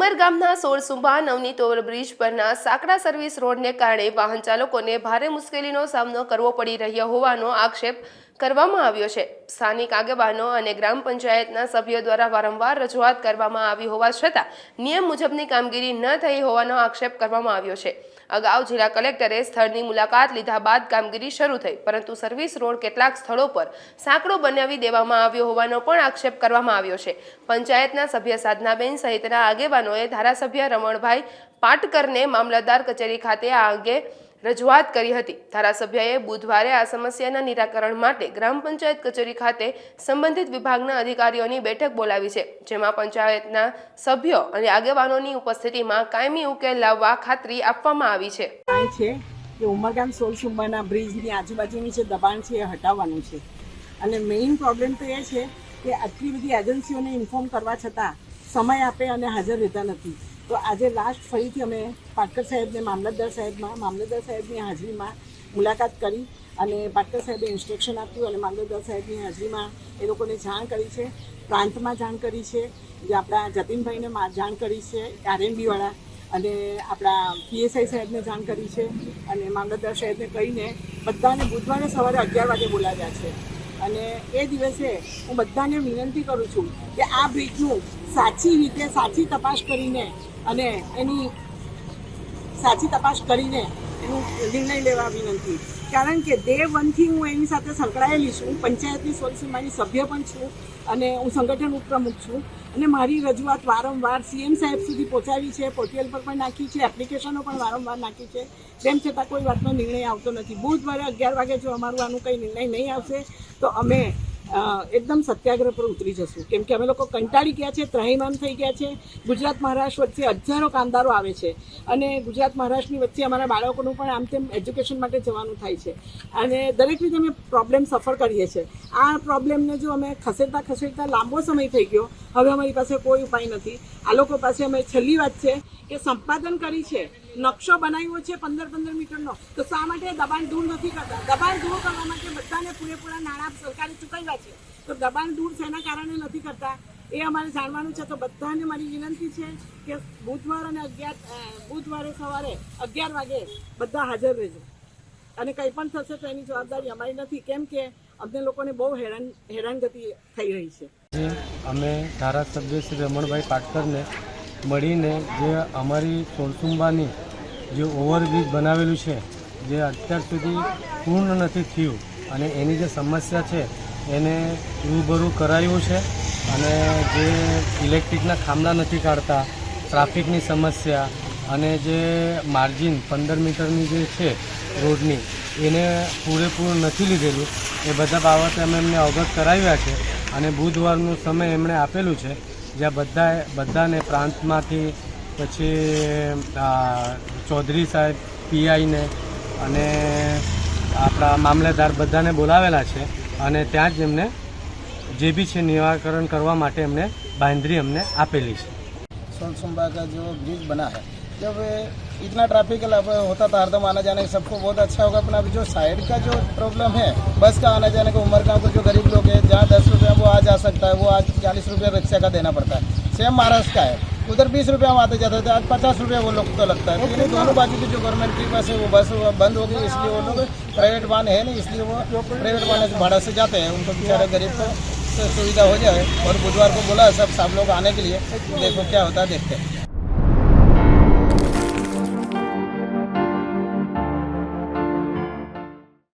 ઉમરગામના સોળસુંભા Navneet overbridge પરના સાંકડા service રોડને કારણે વાહન ચાલકોને ભારે મુશ્કેલીનો સામનો કરવો પડી રહ્યો હોવાનો આક્ષેપ કરવામાં આવ્યો છે. સ્થાનિક આગેવાનો અને ગ્રામ પંચાયતના સભ્યો દ્વારા વારંવાર રજૂઆત કરવામાં આવી હોવા છતાં નિયમ મુજબની કામગીરી ન થઈ હોવાનો આક્ષેપ કરવામાં આવ્યો છે. અગાઉ જિલ્લા કલેક્ટરે સ્થળની મુલાકાત લીધા બાદ કામગીરી શરૂ થઈ, પરંતુ સર્વિસ રોડ કેટલાક સ્થળો પર સાંકડો બનાવી દેવામાં આવ્યો હોવાનો પણ આક્ષેપ કરવામાં આવ્યો છે. પંચાયતના સભ્ય સાધનાબેન સહિતના આગેવાનોએ ધારાસભ્ય રમણભાઈ પાટકરને મામલતદાર કચેરી ખાતે આ અંગે રજૂઆત કરી હતી. ધારાસભ્યએ બુધવારે આ સમસ્યાના નિરાકરણ માટે ગ્રામ પંચાયત કચેરી ખાતે સંબંધિત વિભાગના અધિકારીઓની બેઠક બોલાવી છે, જેમાં પંચાયતના સભ્યો અને આગેવાનોની ઉપસ્થિતિમાં કાયમી ઉકેલ લાવવા ખાતરી આપવામાં આવી છે. કે ઉમરગામ સોલસુંબાના બ્રિજની આજુબાજુની જે દબાણ છે એ હટાવવાનું છે. અને મેઇન પ્રોબ્લેમ તો એ છે કે આટલી બધી એજન્સીઓને ઇન્ફોર્મ કરવા છતાં સમય આપે અને હાજર રહેતા નથી. તો આજે લાસ્ટ ફરીથી અમે પાટકર સાહેબને, મામલતદાર સાહેબમાં, મામલતદાર સાહેબની હાજરીમાં મુલાકાત કરી અને પાટકર સાહેબે ઇન્સ્ટ્રક્શન આપ્યું અને મામલતદાર સાહેબની હાજરીમાં એ લોકોને જાણ કરી છે. પ્રાંતમાં જાણ કરી છે જે આપણા જતીનભાઈને જાણ કરી છે, આરએનબીવાળા અને આપણા પીએસઆઈ સાહેબને જાણ કરી છે અને મામલતદાર સાહેબને કહીને બધાને બુધવારે સવારે અગિયાર વાગે બોલાવ્યા છે. અને એ દિવસે હું બધાને વિનંતી કરું છું કે આ બ્રિજનું સાચી રીતે સાચી તપાસ કરીને અને એની સાચી તપાસ કરીને એનું નિર્ણય લેવા વિનંતી. કારણ કે ડે વનથી હું એની સાથે સંકળાયેલી છું. પંચાયતની સોલસીમાની સભ્ય પણ છું અને હું સંગઠન ઉપપ્રમુખ છું. અને મારી રજૂઆત વારંવાર સીએમ સાહેબ સુધી પહોંચાવી છે, પોર્ટલ પર પણ નાખી છે એપ્લિકેશનો પણ વારંવાર નાખી છે. તેમ છતાં કોઈ વાતનો નિર્ણય આવતો નથી. બુધવારે અગિયાર વાગે જો અમારું આનું કંઈ નિર્ણય નહીં આવશે, તો અમે એકદમ સત્યાગ્રહ પર ઉતરી જશું. કેમ કે અમે લોકો કંટાળી ગયા છે ત્રહીમામ થઈ ગયા છે. ગુજરાત મહારાષ્ટ્ર વચ્ચે હજારો કામદારો આવે છે. અને ગુજરાત મહારાષ્ટ્રની વચ્ચે અમારા બાળકોનું પણ આમ તેમ એજ્યુકેશન માટે જવાનું થાય છે. અને દરેક રીતે અમે પ્રોબ્લેમ સફર કરીએ છીએ. આ પ્રોબ્લેમને જો અમે ખસેડતા ખસેડતા લાંબો સમય થઈ ગયો, હવે અમારી પાસે કોઈ ઉપાય નથી. આ લોકો પાસે અમે છેલ્લી વાત છે કે સંપાદન કરી છે. નકશો બનાવ્યો છે પંદર પંદર મીટરનો. તો શા માટે દબાણ દૂર નથી કરતા? દબાણ દૂર કરવા માટે બધાને પૂરેપૂરા નાણાં સરકારે ચૂકવ્યા છે. તો દબાણ દૂર શેના કારણે નથી કરતા? એ અમારે જાણવાનું છે. તો બધાને મારી વિનંતી છે કે બુધવાર અને અગિયાર બુધવારે સવારે અગિયાર વાગે બધા હાજર રહેજો. અને કંઈ પણ થશે તો એની જવાબદારી અમારી નથી. કેમ કે અમને લોકોને બહુ હેરાન, હેરાનગતિ થઈ રહી છે. અમે ધારાસભ્ય શ્રી રમણભાઈ પાટકરને મળીને જે અમારી સોલસુંબાની જે ઓવરબ્રિજ બનાવેલું છે, જે અત્યાર સુધી પૂર્ણ નથી થયું અને એની જે સમસ્યા છે, એને રૂબરૂ કરાયું છે અને જે ઇલેક્ટ્રિકના ખાંભલા નથી કાઢતા, ટ્રાફિકની સમસ્યા અને જે માર્જિન પંદર મીટરની જે છે રોડની, એને પૂરેપૂરું નથી લીધેલું. એ બધા બાબતે અમે એમને અવગત કરાવ્યા છે અને બુધવારનો સમય એમણે આપેલું છે. જ્યાં બધા બધાને પ્રાંતમાંથી પછી ચૌધરી સાહેબ, પીઆઈને અને આપણા મામલેદાર બધાને બોલાવેલા છે અને ત્યાં જ એમને જે બી છે નિવારણ કરવા માટે એમને બાંધરી અમને આપેલી છે. સોનસુંબા કા જો બ્રિજ બના હૈ જબ इतना ट्रैफ़िक होता था, हरदम आना जाने सबको बहुत अच्छा होगा। अपना जो साइड का जो प्रॉब्लम है, बस का आना जाने का, उम्र के जो गरीब लोग हैं, जहाँ दस रुपया वो आ जा सकता है, वो आज चालीस रुपया रिक्शा का देना पड़ता है। सेम महाराष्ट्र का है। उधर बीस रुपया में आते जाते थे आज पचास रुपया वो लोग तो लगता है। लेकिन दोनों बाजू की जो गवर्नमेंट की बस है, वो बस बंद हो गई, इसलिए वो लोग प्राइवेट वाहन है नहीं, इसलिए वो प्राइवेट वाहन भाड़ा से जाते हैं। उनको बेचारे गरीब को सुविधा हो जाए। और बुधवार को बोला सब सब लोग आने के लिए। देखो क्या होता है, देखते हैं।